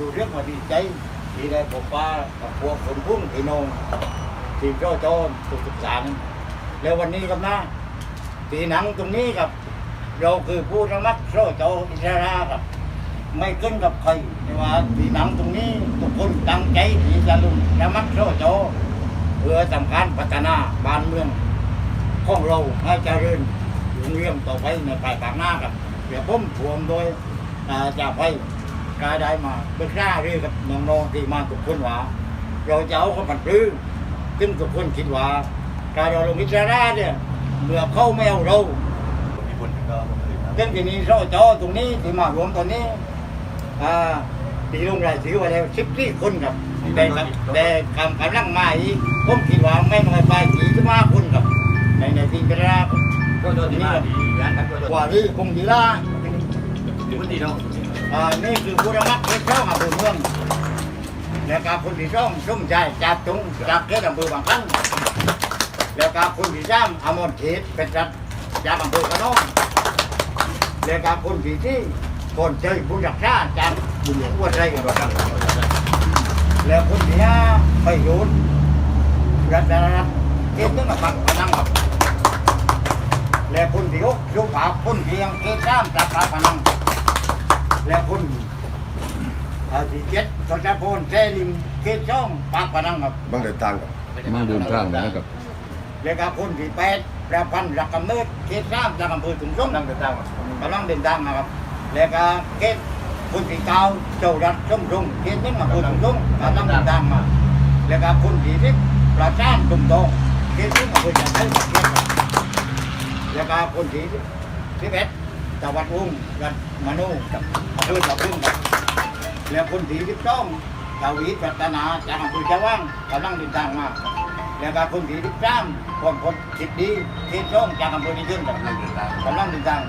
ดูเรื่องมาดีใจที่ได้พบปะกับพวกคนพุ่งพี่น้องทีมโจโจทุกทุกสารแล้ววันนี้ครับนะตีหนังตรงนี้ครับ เราคือผู้ระมัดโจโจอิสระครับ ไม่ขึ้นกับใครแต่ว่าตีหนังตรงนี้ทุกคนตั้งใจที่จะลุงระมัดโจโจเพื่อทำการพัฒนาบ้านเมืองของเราให้เจริญรุ่งเรืองต่อไปในภายภาคหน้าครับเดี๋ยวผมทวงโดยอ่าจากไป กาได้มาปรึกษาเรื่องกับน้องๆที่มาทุกคนว่าเราจะเอาเขาผันปลื้มซึ่งทุกคนคิดว่าการเราลงอิสระเนี่ยเมื่อเขาไม่เอาเรามีคนก็เรื่องที่นี้เราจอตรงนี้ที่มารวมตอนนี้อ่าตีลงรายชื่อไว้แล้วสิบสี่คนครับแต่ครับแต่คำกำลังมาอีกผมคิดว่าไม่น้อยไปสี่สิบห้าคนครับในในที่กระดาษก็โดนที่มาดีงานกันก็โดนกว่าที่คงดีละดีคนดีเนาะ อ่านี่คือผู้ระมัดเขตช่องอำเภอเมืองแล้วก็คนที่ช่องชุ่มใจจากตรงจากเขตอำเภอบางครั้งแล้วก็คนที่สามอมรเขตเป็นรัฐจากอำเภอกระนองแล้วก็คนที่สี่คนเจยบุญรักษาจากบุญหลวงวัดไรกันครับแล้วคนที่ห้าไปโยนรัตนรัตน์เขตนึงกับปักพนังครับและคนที่หกสุภาพคนที่ยังเกตามจับปาพนัง และคนอ่าที่เจ็ดตชพลเซลิมเกตช่องปากพนังครับบางเดินทางครับมาเดินทางนะครับและก็คนที่แปดประพันธ์รักกำเนิดเกตสามจากอำเภอถุงส้มนั่งเดินทางกำลังเดินทางมาครับ และก็เกตคนที่เก้าเจ้ารัฐส้มรุงเกตหนึงอำเภอถุงส้มกำลังเดินทางมา และก็คนที่สิบประชานตุ่มโตเกตหนึงอำเภอจันทร์เกตครับแล้วก็คนที่สิบเอ็ด ตะวันอุ้งรัฐมนูกับอำเภอตะพึ่งครับแล้วคนที่สิบสองทวีพัฒนาจากอำเภอชะว่างกำลังเดินทางมาแล้วก็คนที่สิบสามคนคนสิบดีเขตช่องจากอำเภอนิคมกับนั่งเดินทางกำลังเดินทาง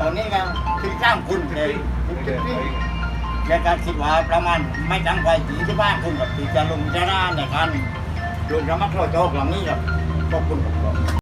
ตอนนี้ก็สิบสามคนเลยสิบสี่แล้วก็คิดว่าประมาณไม่ตั้งไปสี่สิบห้าคนกับที่จะลงชนะในการลงระมัดระวังหลังนี้ครับขอบคุณครับ